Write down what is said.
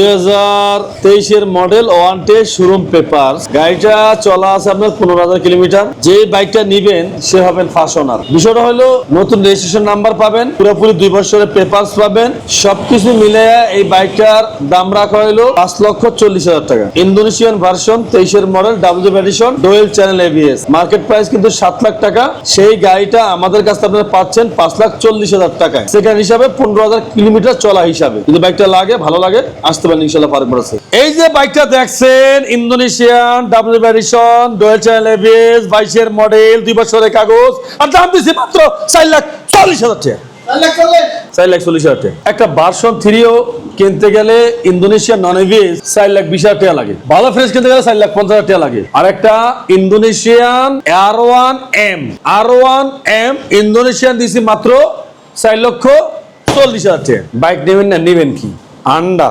দুই হাজার তেইশের মডেল শোরুম পেপার গাড়িটা চলা আছে আপনার পনেরো হাজার কিলোমিটার। যে বাইকটা নিবেন, সে হবেন ফার্স্ট ওনার বিষয়টা হলো, নতুন রেজিস্ট্রেশন নাম্বার পাবেন, পুরোপুরি দুই বছরের পাবেন। সবকিছু মিলে এই বাইকটার দাম রাখা হলো পাঁচ লক্ষ চল্লিশ হাজার টাকা। ইন্দোনেশিয়ান ভার্সন তেইশের model W dual channel ABS market price কিন্তু সাত লাখ টাকা। সেই গাড়িটা আমাদের কাছে আপনারা পাচ্ছেন পাঁচ লাখ চল্লিশ হাজার টাকায়। সেখানে হিসাবে পনেরো হাজার কিলোমিটার চলা হিসাবে। যদি বাইকটা লাগে, ভালো লাগে, আসতে পারেন ইনশাল্লাহ আছে। এই যে বাইকটা দেখছেন Indonesian W edition dual channel ABS বাইশের মডেল দুই বছরের কাগজ আর দাম দিচ্ছি মাত্র চার লাখ চল্লিশ হাজার টাকা। চার লাখ চল্লিশ। হাজার টাকা। একটা ভার্সন থ্রিও কিনতে গেলে ইন্দোনেশিয়ান নন এভিএস চার লাখ বিশ হাজার টাকা লাগে। ভালো ফ্রেশ কিনতে গেলে চার লাখ পঞ্চাশ হাজার টাকা লাগে। আর একটা Indonesian R one M R one M Indonesian দিছি মাত্র চার লক্ষ চল্লিশ হাজার টাকা। বাইক নেবেন না নেবেন কি? আন্ডা।